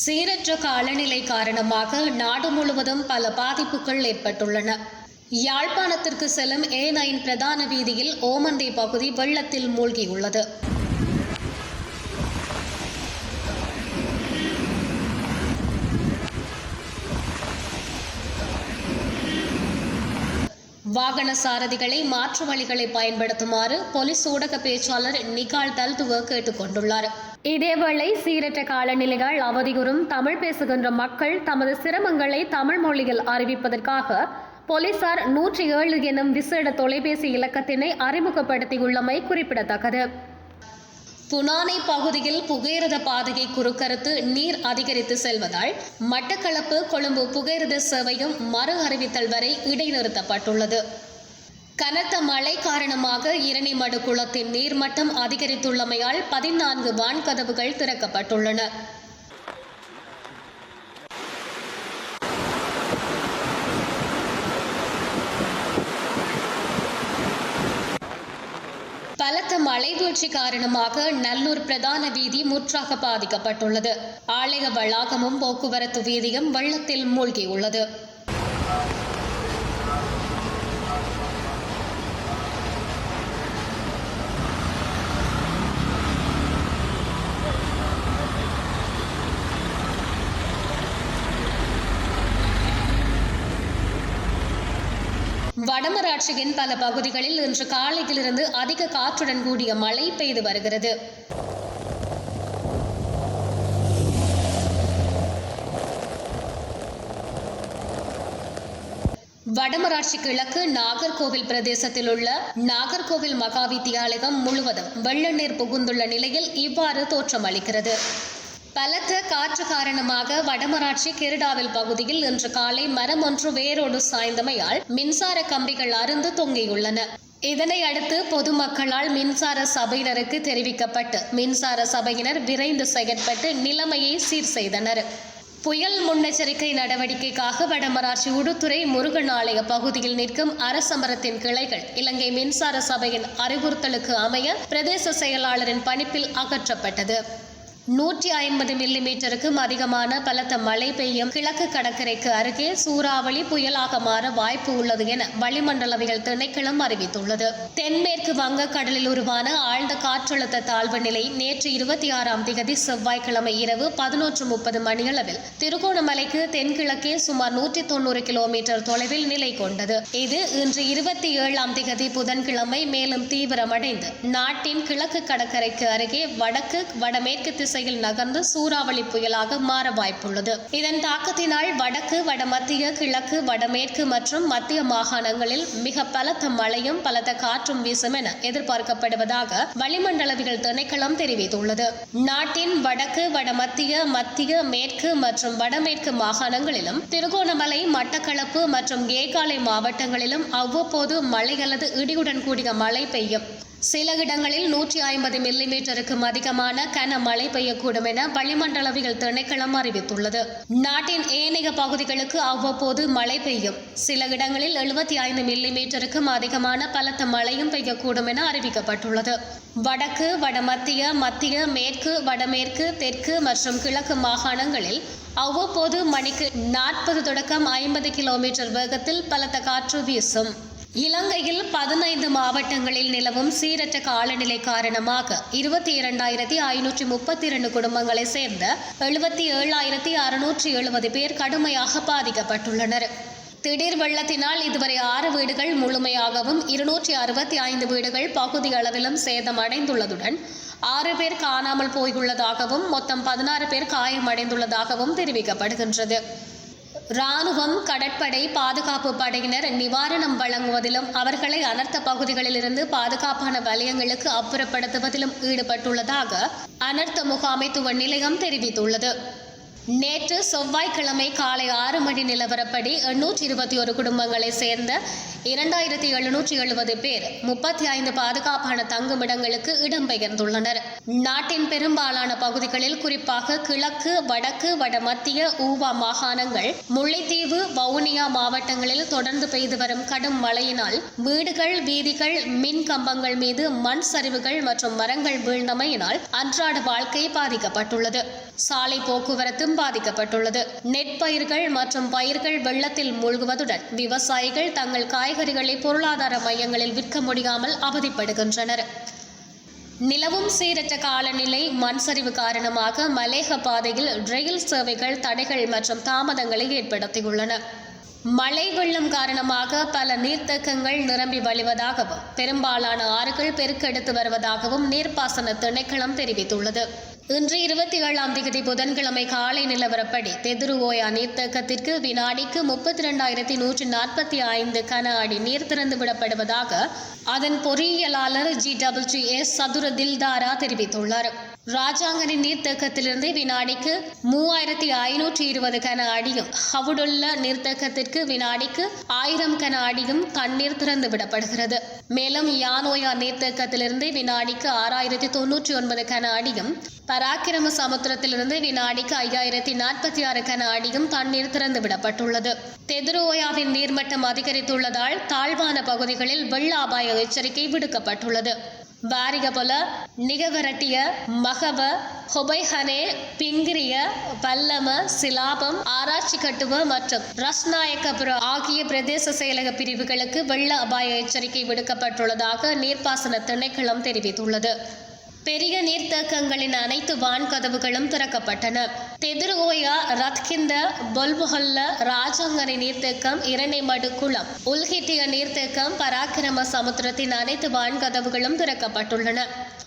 சீரற்ற காலநிலை காரணமாக நாடு முழுவதும் பல பாதிப்புகள் ஏற்பட்டுள்ளன. யாழ்ப்பாணத்திற்கு செல்லும் ஏ நைன் பிரதான வீதியில் ஓமந்தை பகுதி வெள்ளத்தில் மூழ்கியுள்ளது. வாகன சாரதிகளை மாற்று வழிகளை பயன்படுத்துமாறு போலீஸ் ஊடக பேச்சாளர் நிகால் தல்துவ கேட்டுக் கொண்டுள்ளார். இதேவேளை சீரற்ற காலநிலையால் அவதியுறும் தமிழ் பேசுகின்ற மக்கள் தமது சிரமங்களை தமிழ் மொழியில் அறிவிப்பதற்காக போலீசார் நூற்றி ஏழு எனும் விசேட தொலைபேசி இலக்கத்தினை அறிமுகப்படுத்தியுள்ளமை குறிப்பிடத்தக்கது. புனானை பகுதியில் புகையிரத பாதையை குறுக்கறுத்து நீர் அதிகரித்து செல்வதால் மட்டக்களப்பு கொழும்பு புகையிரத சேவையும் மறு அறிவித்தல் வரை இடைநிறுத்தப்பட்டுள்ளது. கனத்த மழை காரணமாக இரணிமடு குளத்தின் நீர்மட்டம் அதிகரித்துள்ளமையால் பதினான்கு வான்கதவுகள் திறக்கப்பட்டுள்ளன பலத்த மழை காரணமாக நல்லூர் பிரதான வீதி முற்றாக பாதிக்கப்பட்டுள்ளது. ஆலய வளாகமும் போக்குவரத்து வீதியும் வெள்ளத்தில் மூழ்கியுள்ளது. வடமராட்சியின் பல பகுதிகளில் இன்று காலையிலிருந்து அதிக காற்றுடன் கூடிய மழை பெய்து வருகிறது. வடமராட்சி கிழக்கு நாகர்கோவில் பிரதேசத்தில் உள்ள நாகர்கோவில் மகா வித்தியாலயம் முழுவதும் வெள்ள நீர் புகுந்துள்ள நிலையில் இவ்வாறு தோற்றமளிக்கிறது. பலத்த காற்று காரணமாக வடமராட்சி கிருடாவில் பகுதியில் இன்று காலை மரம் ஒன்று வேரோடு சாய்ந்தமையால் மின்சார கம்பிகள் அருந்து தொங்கியுள்ளன. இதனை அடுத்து பொதுமக்களால் மின்சார சபையினருக்கு தெரிவிக்கப்பட்டு மின்சார சபையினர் விரைந்து செயற்பட்டு நிலைமையை சீர் செய்தனர். புயல் முன்னெச்சரிக்கை நடவடிக்கைக்காக வடமராட்சி உடுத்துறை முருகனாலய பகுதியில் நிற்கும் அரசமரத்தின் கிளைகள் இலங்கை மின்சார சபையின் அறிவுறுத்தலுக்கு அமைய பிரதேச செயலாளரின் பணிப்பில் அகற்றப்பட்டது. நூற்றி ஐம்பது மில்லி மீட்டருக்கும் அதிகமான பலத்த மழை பெய்யும் கிழக்கு கடற்கரைக்கு அருகே சூறாவளி புயலாக மாற வாய்ப்பு உள்ளது என வளிமண்டலவியல் திணைக்களம் அறிவித்துள்ளது. தென்மேற்கு வங்கக்கடலில் உருவான ஆழ்ந்த காற்றழுத்த தாழ்வு நிலை நேற்று இருபத்தி ஆறாம் தேதி செவ்வாய்க்கிழமை இரவு பதினொன்று முப்பது மணியளவில் திருகோணமலைக்கு தென்கிழக்கே சுமார் நூற்றி தொண்ணூறு கிலோமீட்டர் தொலைவில் நிலை கொண்டது. இது இன்று இருபத்தி ஏழாம் திகதி புதன்கிழமை மேலும் தீவிரமடைந்து நாட்டின் கிழக்கு கடற்கரைக்கு அருகே வடக்கு வடமேற்கு திசையில் நகர்ந்து சூறாவளி புயலாக மாற வாய்ப்புள்ளது. இதன் தாக்கத்தினால் வடக்கு வடமத்திய கிழக்கு வடமேற்கு மற்றும் மத்திய மாகாணங்களில் மிக பலத்த மழையும் பலத்த காற்றும் வீசும் என எதிர்பார்க்கப்படுவதாக வளிமண்டலவியல் திணைக்களம் தெரிவித்துள்ளது. நாட்டின் வடக்கு வடமத்திய மத்திய மேற்கு மற்றும் வடமேற்கு மாகாணங்களிலும் திருகோணமலை மட்டக்களப்பு மற்றும் கேகாலை மாவட்டங்களிலும் அவ்வப்போது மழை அல்லது இடியுடன் கூடிய மழை பெய்யும். சில இடங்களில் நூற்றி ஐம்பது மில்லிமீட்டருக்கும் அதிகமான கன மழை பெய்யக்கூடும் என வளிமண்டலவியல் திணைக்களம் அறிவித்துள்ளது. நாட்டின் ஏனைய பகுதிகளுக்கு அவ்வப்போது மழை பெய்யும். சில இடங்களில் எழுபத்தி ஐந்து மில்லிமீட்டருக்கும் அதிகமான பலத்த மழையும் பெய்யக்கூடும் என அறிவிக்கப்பட்டுள்ளது. வடக்கு வடமத்திய மத்திய மேற்கு வடமேற்கு தெற்கு மற்றும் கிழக்கு மாகாணங்களில் அவ்வப்போது மணிக்கு நாற்பது தொடக்கம் ஐம்பது கிலோமீட்டர் வேகத்தில் பலத்த காற்று வீசும். இலங்கையில் பதினைந்து மாவட்டங்களில் நிலவும் சீரற்ற காலநிலை காரணமாக இருபத்தி இரண்டாயிரத்தி ஐநூற்றி முப்பத்தி இரண்டு குடும்பங்களை சேர்ந்த எழுபத்தி ஏழாயிரத்தி அறுநூற்றி எழுபது பேர் கடுமையாக பாதிக்கப்பட்டுள்ளனர். திடீர் வெள்ளத்தினால் இதுவரை ஆறு வீடுகள் முழுமையாகவும் இருநூற்றி அறுபத்தி ஐந்து வீடுகள் பகுதி அளவிலும் சேதமடைந்துள்ளதுடன் ஆறு பேர் காணாமல் போயுள்ளதாகவும் மொத்தம் பதினாறு பேர் காயமடைந்துள்ளதாகவும் தெரிவிக்கப்படுகின்றது. ராணுவம் கடற்படை பாதுகாப்பு படையினர் நிவாரணம் வழங்குவதிலும் அவர்களை அனர்த்த பகுதிகளிலிருந்து பாதுகாப்பான வலயங்களுக்கு அப்புறப்படுத்துவதிலும் ஈடுபட்டுள்ளதாக அனர்த்த முகாமைத்துவ நிலையம் தெரிவித்துள்ளது. நேற்று செவ்வாய்க்கிழமை காலை ஆறு மணி நிலவரப்படி எண்ணூற்றி இருபத்தி ஒரு குடும்பங்களை சேர்ந்த இரண்டாயிரத்தி எழுநூற்றி எழுபது பேர் முப்பத்தி ஐந்து பாதுகாப்பான தங்குமிடங்களுக்கு இடம்பெயர்ந்துள்ளனர். நாட்டின் பெரும்பாலான பகுதிகளில் குறிப்பாக கிழக்கு வடக்கு வடமத்திய ஊவா மாகாணங்கள் முல்லைத்தீவு வவுனியா மாவட்டங்களில் தொடர்ந்து பெய்து வரும் கடும் மழையினால் வீடுகள் வீதிகள் மின் கம்பங்கள் மீது மண் சரிவுகள் மற்றும் மரங்கள் வீழ்ந்தமையினால் அன்றாட வாழ்க்கை பாதிக்கப்பட்டுள்ளது. சாலை போக்குவரத்தும் பாதிக்கப்பட்டுள்ளது. நெற்பயிர்கள் மற்றும் பயிர்கள் வெள்ளத்தில் மூழ்குவதுடன் விவசாயிகள் தங்கள் காய்கறிகளை பொருளாதார மையங்களில் விற்க முடியாமல் அவதிப்படுகின்றனர். நிலவும் சீரற்ற காலநிலை மண் சரிவு காரணமாக மலேக பாதையில் ரயில் சேவைகள் தடைகள் மற்றும் தாமதங்களை ஏற்படுத்தியுள்ளன. மழை வெள்ளம் காரணமாக பல நீர்த்தேக்கங்கள் நிரம்பி வழிவதாகவும் பெரும்பாலான ஆறுகள் பெருக்கெடுத்து வருவதாகவும் நீர்ப்பாசன திணைக்களம் தெரிவித்துள்ளது. இன்று இருபத்தி ஏழாம் தேதி புதன்கிழமை காலை நிலவரப்படி தெதுருவோயா நீர்த்தேக்கத்திற்கு வினாடிக்கு முப்பத்தி ரெண்டாயிரத்தி நூற்றி நாற்பத்தி ஐந்து கன அடி நீர் திறந்து விடப்படுவதாக அதன் பொறியியலாளர் ஜி டபிள்யூ எஸ் சதுர தில்தாரா தெரிவித்துள்ளார். ராஜாங்கனி நீர்த்தேக்கத்திலிருந்து வினாடிக்கு மூவாயிரத்தி ஐநூற்றி இருபது கன அடியும் ஹவுடுள்ள நீர்த்தேக்கத்திற்கு வினாடிக்கு ஆயிரம் கன அடியும் தண்ணீர் திறந்து விடப்படுகிறது. மேலும் யானோயா நீர்த்தேக்கத்திலிருந்து வினாடிக்கு ஆறாயிரத்தி தொன்னூற்றி ஒன்பது கன அடியும் பராக்கிரம சமுத்திரத்திலிருந்து வினாடிக்கு ஐயாயிரத்தி நாற்பத்தி ஆறு கன அடியும் தண்ணீர் திறந்து விடப்பட்டுள்ளது. தெதுரோயாவின் நீர்மட்டம் அதிகரித்துள்ளதால் தாழ்வான பகுதிகளில் வெள்ள அபாய எச்சரிக்கை விடுக்கப்பட்டுள்ளது. வாரிகபொல நிகவரட்டிய மகவ ஹொபைஹனே பிங்கிரிய பல்லம சிலாபம் ஆராய்ச்சி கட்டுவ மற்றும் ரஸ்நாயக்கபுர ஆகிய பிரதேச செயலக பிரிவுகளுக்கு வெள்ள அபாய எச்சரிக்கை விடுக்கப்பட்டுள்ளதாக நீர்ப்பாசன திணைக்களம் தெரிவித்துள்ளது. பெரிய நீர்த்தேக்கங்களின் அனைத்து வான்கதவுகளும் திறக்கப்பட்டன. தெதிர்கோயா ரத்கிந்த பொல்புஹல்ல ராஜாங்கரை நீர்த்தேக்கம் இரணைமடு குளம் உல்கிட்டிய நீர்த்தேக்கம் பராக்கிரம சமுத்திரத்தின் அனைத்து வான்கதவுகளும் திறக்கப்பட்டுள்ளன.